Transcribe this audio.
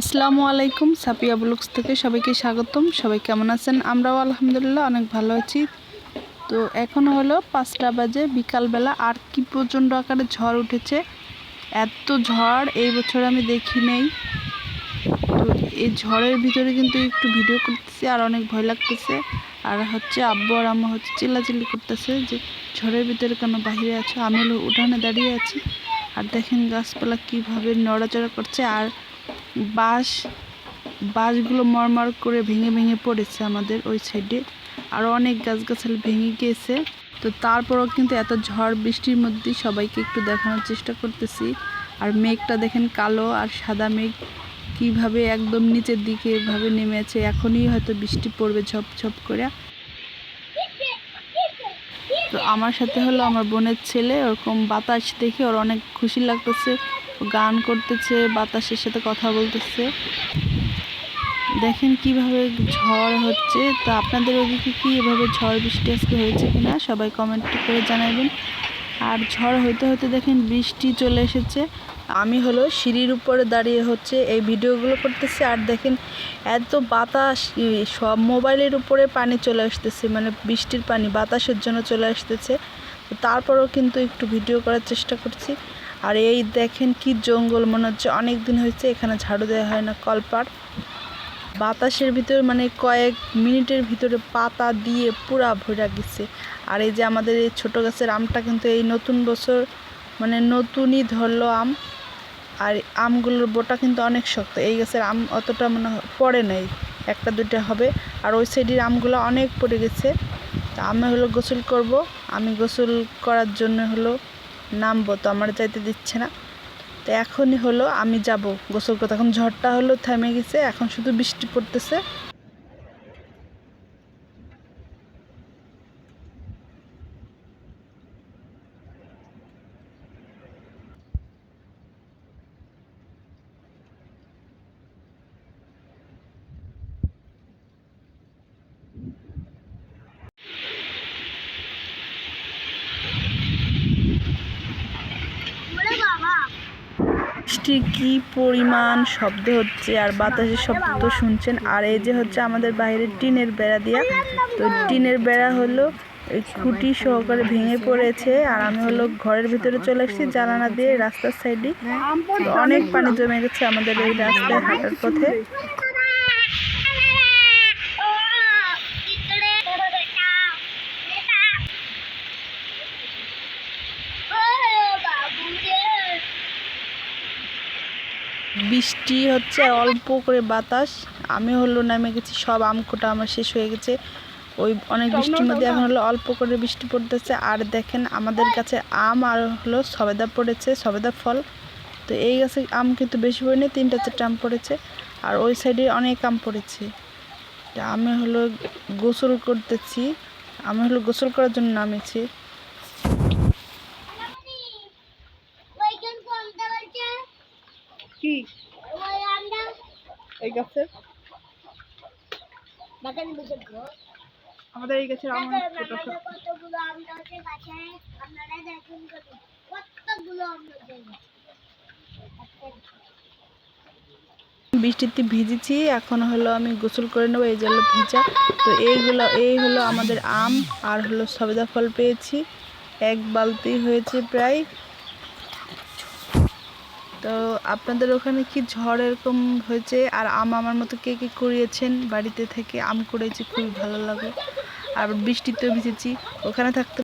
আসসালামু আলাইকুম, সাপিয়া ব্লগস থেকে সবাইকে স্বাগতম। সবাই কেমন আছেন? আমরাও আলহামদুলিল্লাহ অনেক ভালো আছি। তো এখন হলো পাঁচটা বাজে, বিকালবেলা আর কি প্রচণ্ড আকারে ঝড় উঠেছে। এত ঝড়, এই বছর আমি দেখি নেই। তো এই ঝড়ের ভিতরে কিন্তু একটু ভিডিও করতেছি, আর অনেক ভয় লাগতেছে। আর হচ্ছে আব্বু আর আম্মা হচ্ছে চিল্লাচিল্লি করতেছে যে, ঝড়ের ভিতরে কেন বাহিরে আছো? আমি হলো উঠানে দাঁড়িয়ে আছি। আর দেখেন গাছপালা কীভাবে নড়াচড়া করছে। আর বাঁশ, বাঁশগুলো মরমর করে ভেঙে ভেঙে পড়েছে আমাদের ওই সাইডে। আরও অনেক গাছগাছালি ভেঙে গিয়েছে। তো তারপরও কিন্তু এত ঝড় বৃষ্টির মধ্যে সবাইকে একটু দেখানোর চেষ্টা করতেছি। আর মেঘটা দেখেন কালো আর সাদা মেঘ কীভাবে একদম নিচের দিকে এভাবে নেমে আছে। এখনই হয়তো বৃষ্টি পড়বে ঝপ ঝপ করে। তো আমার সাথে হলো আমার বোনের ছেলে, ওরকম বাতাস দেখে ওর অনেক খুশি লাগতেছে। গান করতেছে, বাতাসের সাথে কথা বলতেছে। দেখেন কীভাবে ঝড় হচ্ছে। তো আপনাদের ওদিকে কি এভাবে ঝড় বৃষ্টি আজকে হয়েছে কিনা সবাই কমেন্ট করে জানাবেন। আর ঝড় হইতে হতে দেখেন বৃষ্টি চলে এসেছে। আমি হলো সিঁড়ির উপরে দাঁড়িয়ে হচ্ছে এই ভিডিওগুলো করতেছি। আর দেখেন এত বাতাস, সব মোবাইলের উপরে পানি চলে আসতেছে মানে বৃষ্টির পানি বাতাসের জন্য চলে আসতেছে। তারপরেও কিন্তু একটু ভিডিও করার চেষ্টা করছি। আর এই দেখেন কি জঙ্গল, মনে হচ্ছে অনেক দিন হয়েছে এখানে ঝাড়ু দেওয়া হয় না কলপার বাতাসের ভিতরে মানে কয়েক মিনিটের ভিতরে পাতা দিয়ে পুরা ভরা গেছে। আর এই যে আমাদের এই ছোটো গাছের আমটা কিন্তু এই নতুন বছর মানে নতুনই ধরলো আম। আর আমগুলোর বোটা কিন্তু অনেক শক্ত, এই গাছের আম অতটা মানে পড়ে নাই, একটা দুইটা হবে। আর ওই সাইডের আমগুলো অনেক পড়ে গেছে। তা আমি হলো গোসল করব, আমি গোসল করার জন্য হলো নামবো তো, আমার যাইতে দিচ্ছে না। তো এখনই হলো, আমি যাব। গোসল করতে। এখন ঝড়টা হলো, থেমে গেছে। এখন শুধু বৃষ্টি পড়তেছে। বৃষ্টির কি পরিমাণ শব্দ হচ্ছে আর বাতাসের শব্দ শুনছেন। আর এই যে হচ্ছে আমাদের বাইরে টিনের বেড়া দিয়া, তো টিনের বেড়া হলো এই খুঁটি সহকারে ভেঙে পড়েছে আর আমি হলো ঘরের ভিতরে চলে আসছি জানালা দিয়ে রাস্তার সাইডে। অনেক পানি জমে গেছে আমাদের এই রাস্তায় হাঁটার পথে। বৃষ্টি হচ্ছে আর অল্প করে বাতাস। আমি হলো নেমে গেছি সব আম কোটা আমার শেষ হয়ে গেছে। ওই অনেক বৃষ্টির মধ্যে এখন হলো অল্প করে বৃষ্টি পড়তেছে। আর দেখেন আমাদের কাছে আম আর হলো সবেদা পড়েছে সবেদা ফল। তো এই গাছে আম কিন্তু বেশি পড়েনি তিনটা চারটা আম পড়েছে। আর ওই সাইডে অনেক আম পড়েছে। তা আমি হলো গোসল করতেছি। আমি হলো গোসল করার জন্য নামেছি। এই আমাদের এই গাছের। কতগুলো বৃষ্টিতে ভিজেছি, এখন হলো আমি গোসল করে নেব, এই হলো ভিজা। তো এইগুলো এই হলো আমাদের আম, আর হলো সবেদা ফল পেয়েছি। এক বালতি হয়েছে প্রায়। তো আপনাদের ওখানে কি ঝড় এরকম হয়েছে? আর আম আমার মতো কে কে করিয়েছেন বাড়িতে থেকে? আম করেছি, খুবই ভালো লাগে। আর বৃষ্টিতেও ভিজেছি। ওখানে থাকতে